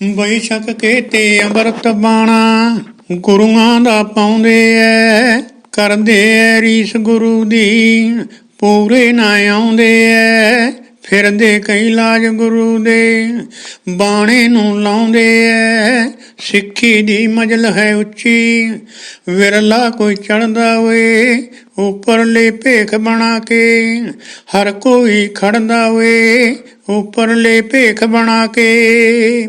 ਬਈ ਛਕ ਅੰਮ੍ਰਿਤ ਬਾਣਾ ਗੁਰੂਆਂ ਦਾ ਪਾਉਂਦੇ ਐ, ਕਰਦੇ ਐ ਰੀਸ ਗੁਰੂ ਦੀ, ਪੂਰੇ ਨਾ ਆਉਂਦੇ ਐ, ਫਿਰਦੇ ਕਈ ਲਾਜ ਗੁਰੂ ਦੇ, ਬਾਣੇ ਨੂੰ ਲਾਉਂਦੇ ਐ, ਸਿੱਖੀ ਦੀ ਮਜਲ ਹੈ ਉੱਚੀ, ਵਿਰਲਾ ਕੋਈ ਚੜਦਾ ਓਏ ਉੱਪਰਲੇ ਭੇਖ ਬਣਾ ਕੇ, ਹਰ ਕੋਈ ਖੜਦਾ ਓਏ ਉਪਰਲੇ ਭੇਖ ਬਣਾ ਕੇ।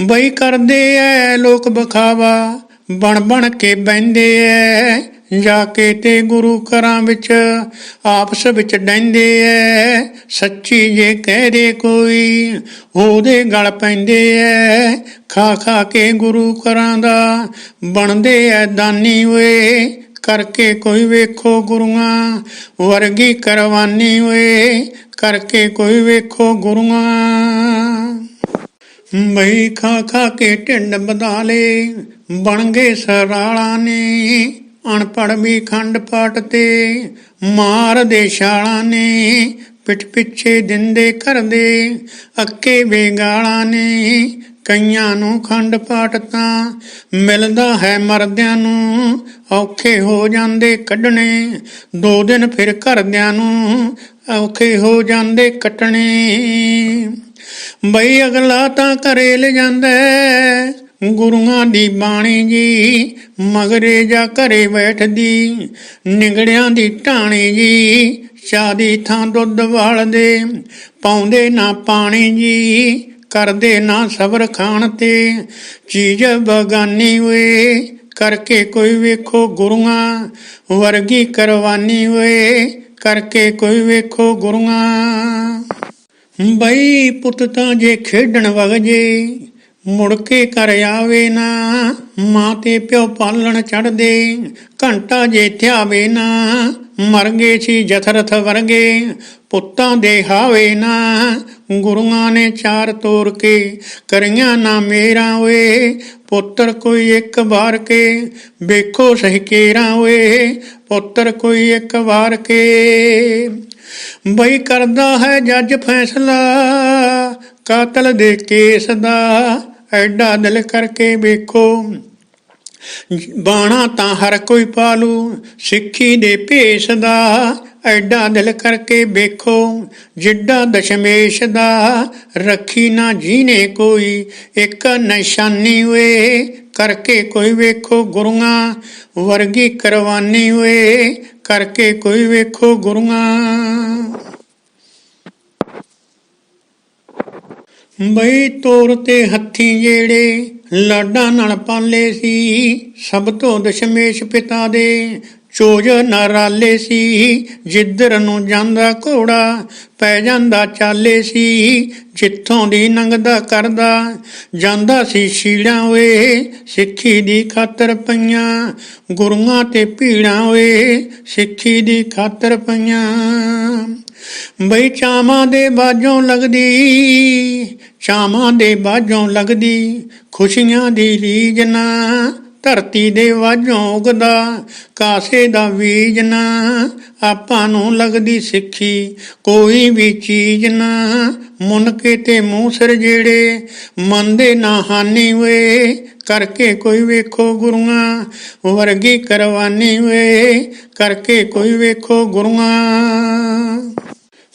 ਬਈ ਕਰਦੇ ਐ ਲੋਕ ਬਖਾਵਾ, ਬਣ ਬਣ ਕੇ ਬੈੰਦੇ ਐ। ਜਾ ਕੇ ਤੇ ਗੁਰੂ ਘਰਾਂ ਵਿੱਚ, ਆਪਸ ਵਿੱਚ ਡੈਂਦੇ ਐ। ਸੱਚੀ ਜੇ ਕਹਿ ਦੇ ਕੋਈ, ਉਹਦੇ ਗਲ ਪੈਂਦੇ ਐ। ਖਾ ਖਾ ਕੇ ਗੁਰੂ ਘਰਾਂ ਦਾ ਬਣਦੇ ਐ ਦਾਨੀ ਓਏ। ਕਰਕੇ ਕੋਈ ਵੇਖੋ ਗੁਰੂਆਂ, ਵਰਗੀ ਕਰਵਾਨੀ ਓਏ ਕਰਕੇ ਕੋਈ ਵੇਖੋ ਗੁਰੂਆਂ। ਬਈ ਖਾ ਖਾ ਕੇ ਢਿੰਡ ਬਦਾਲੇ ਬਣ ਗਏ ਸਰਾਲਾਂ ਨੇ ਅਣਪੜ ਵੀ ਖੰਡ ਪਾਟ ਤੇ, ਮਾਰ ਦੇ ਛਾਲਾਂ ਨੇ, ਪਿੱਠ ਪਿੱਛੇ ਦਿੰਦੇ ਕਰਦੇ ਅੱਕੇ ਵੇਗਾਲਾਂ ਨੇ ਕਈਆਂ ਨੂੰ ਖੰਡ ਪਾਠ ਤਾਂ ਮਿਲਦਾ ਹੈ ਮਰਦਿਆਂ ਨੂੰ, ਔਖੇ ਹੋ ਜਾਂਦੇ ਕੱਢਣੇ। ਦੋ ਦਿਨ ਫਿਰ ਘਰਦਿਆਂ ਨੂੰ ਔਖੇ ਹੋ ਜਾਂਦੇ ਕੱਟਣੇ। ਬਈ ਅਗਲਾ ਤਾਂ ਘਰੇ ਲੈ ਜਾਂਦਾ ਗੁਰੂਆਂ ਦੀ ਬਾਣੀ ਜੀ, ਮਗਰੇ ਜਾ ਘਰੇ ਬੈਠਦੀ। ਨਿਗੜਿਆਂ ਦੀ ਢਾਣੀ ਜੀ, ਸ਼ਾਦੀ ਥਾਂ ਦੁੱਧ ਵਾਲਦੇ। ਪਾਉਂਦੇ ਨਾ ਪਾਣੀ ਜੀ ਕਰਦੇ ਨਾ ਸਬਰ ਖਾਣ ਤੇ। ਚੀਜ਼ ਬਗਾਨੀ ਓਏ, ਕਰਕੇ ਕੋਈ ਵੇਖੋ ਗੁਰੂਆਂ। ਵਰਗੀ ਕਰਵਾਨੀ ਵੇ ਕਰਕੇ ਕੋਈ ਵੇਖੋ ਗੁਰੂਆਂ। ਬਈ ਪੁੱਤ ਤਾਂ ਜੇ ਖੇਡਣ ਵਗ ਜੇ ਮੁੜ ਕੇ ਕਰ ਆਵੇ ਨਾ, ਮਾਂ ਤੇ ਪਿਓ ਪਾਲਣ ਚੜਦੇ, ਘੰਟਾ ਜੇ ਥਿਆਵੇ ਨਾ ਮਰ ਗਏ ਸੀ ਜਥਰਥ ਵਰਗੇ, ਪੁੱਤਾਂ ਦੇ ਹਾਵੇ ਨਾ, ਗੁਰੂਆਂ ਨੇ ਚਾਰ ਤੋਰ ਕੇ, ਕਰੀਆਂ ਨਾ ਮੇਰਾ ਓਏ, ਪੁੱਤਰ ਕੋਈ ਇੱਕ ਵਾਰ ਕੇ, ਵੇਖੋ ਸਹੀ ਕੇਰਾ ਓਏ, ਪੁੱਤਰ ਕੋਈ ਇੱਕ ਵਾਰ ਕੇ। ਬਈ ਕਰਦਾ ਹੈ ਜੱਜ ਫੈਸਲਾ, ਕਾਤਲ ਦੇ ਕੇਸ ਦਾ ਐਡਾ ਦਿਲ ਕਰਕੇ ਵੇਖੋ। ਬਾਣਾ ਤਾਂ ਹਰ ਕੋਈ ਪਾਲੂ, ਸਿੱਖੀ ਦੇ ਭੇਸ ਦਾ। ਐਡਾ ਦਿਲ ਕਰਕੇ ਵੇਖੋ, ਜਿੱਡਾ ਦਸ਼ਮੇਸ਼ ਦਾ। ਰੱਖੀ ਨਾ ਜੀਨੇ ਕੋਈ, ਇੱਕ ਨਿਸ਼ਾਨੀ ਵੇ ਕਰਕੇ ਕੋਈ ਵੇਖੋ ਗੁਰੂਆਂ, ਵਰਗੀ ਕਰਵਾਨੀ ਓਏ। ਕਰਕੇ ਕੋਈ ਵੇਖੋ ਗੁਰੂਆਂ। ਬਈ ਤੋਰ ਤੇ ਹੱਥੀ ਜਿਹੜੇ ਲਾਡਾਂ ਨਾਲ ਪਾਲੇ ਸੀ, ਸਭ ਤੋਂ ਦਸ਼ਮੇਸ਼ ਪਿਤਾ ਦੇ ਚੋਜ ਨਰਾਲੇ ਸੀ। ਜਿੱਧਰ ਨੂੰ ਜਾਂਦਾ ਘੋੜਾ, ਪੈ ਜਾਂਦਾ ਚਾਲੇ ਸੀ। ਜਿੱਥੋਂ ਦੀ ਨੰਗਦਾ ਕਰਦਾ, ਜਾਂਦਾ ਸੀ ਛੀੜਾਂ ਓਏ। ਸਿੱਖੀ ਦੀ ਖਾਤਰ ਪਈਆਂ, ਗੁਰੂਆਂ ਤੇ ਭੀੜਾਂ ਓਏ। ਸਿੱਖੀ ਦੀ ਖਾਤਰ ਪਈਆਂ। ਬਈ ਚਾਵਾਂ ਦੇ ਬਾਝੋਂ ਲੱਗਦੀ ਚਾਵਾਂ ਦੇ ਬਾਝੋਂ ਲੱਗਦੀ, ਖੁਸ਼ੀਆਂ ਦੀ ਰੀਜ ਨਾ, ਧਰਤੀ ਦੇ ਵਾਝੋਂ ਉਗਦਾ, ਕਾਸੇ ਦਾ ਬੀਜ ਨਾ, ਆਪਾਂ ਨੂੰ ਲੱਗਦੀ ਸਿੱਖੀ, ਕੋਈ ਵੀ ਚੀਜ਼ ਨਾ, ਮੁਨਕੇ ਤੇ ਮੂੰਹ ਸਿਰ ਜਿਹੜੇ ਮੰਨਦੇ ਨਾ ਹਾਨੀ ਵੇ ਕਰਕੇ ਕੋਈ ਵੇਖੋ ਗੁਰੂਆਂ, ਵਰਗੀ ਕਰਵਾਨੀ ਵੇ ਕਰਕੇ ਕੋਈ ਵੇਖੋ ਗੁਰੂਆਂ।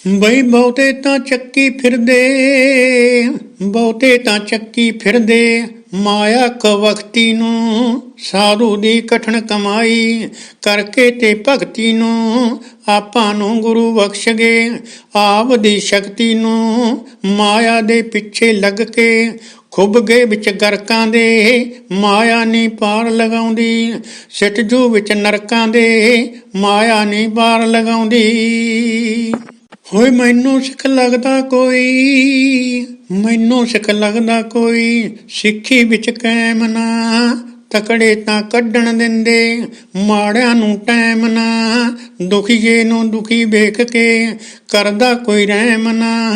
ਬਈ ਬਹੁਤੇ ਤਾਂ ਚੱਕੀ ਫਿਰਦੇ, ਬਹੁਤੇ ਤਾਂ ਚੱਕੀ ਫਿਰਦੇ। ਮਾਇਆ ਕਵਖਤੀ ਨੂੰ ਸਾਧੂ ਦੀ ਕਠਣ ਕਮਾਈ ਕਰਕੇ ਤੇ ਭਗਤੀ ਨੂੰ ਆਪਾਂ ਨੂੰ ਗੁਰੂ ਬਖਸ਼ ਗਏ। ਆਪ ਦੀ ਸ਼ਕਤੀ ਨੂੰ ਮਾਇਆ ਦੇ ਪਿੱਛੇ ਲੱਗ ਕੇ ਖੁੱਬ ਗਏ ਵਿੱਚ ਗਰਕਾਂ ਦੇ। ਮਾਇਆ ਨਹੀਂ ਪਾਰ ਲਗਾਉਂਦੀ ਸਿੱਟਜੂ ਵਿੱਚ ਨਰਕਾਂ ਦੇ। ਮਾਇਆ ਨਹੀਂ ਪਾਰ ਲਗਾਉਂਦੀ। ਹੋਏ ਮੈਨੂੰ ਸਿੱਖ ਲੱਗਦਾ ਕੋਈ, ਮੈਨੂੰ ਸਿੱਖ ਲੱਗਦਾ ਕੋਈ, ਸਿੱਖੀ ਵਿੱਚ ਕੈਮ ਨਾ, ਤਕੜੇ ਤਾਂ ਕੱਢਣ ਦਿੰਦੇ, ਮਾੜਿਆਂ ਨੂੰ ਟਾਈਮ ਨਾ, ਦੁਖੀਏ ਨੂੰ ਦੁਖੀ ਵੇਖ ਕੇ, ਕਰਦਾ ਕੋਈ ਰਹਿਮ ਨਾ,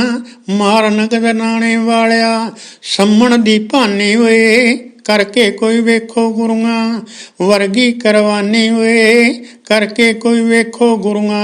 ਮਾਰਨ ਗਦਨਾਣੇ ਵਾਲਿਆ, ਸੰਮਣ ਦੀ ਭਾਨੀ ਹੋਏ ਕਰਕੇ ਕੋਈ ਵੇਖੋ ਗੁਰੂਆਂ, ਵਰਗੀ ਕਰਵਾਨੀ ਹੋਏ ਕਰਕੇ ਕੋਈ ਵੇਖੋ ਗੁਰੂਆਂ।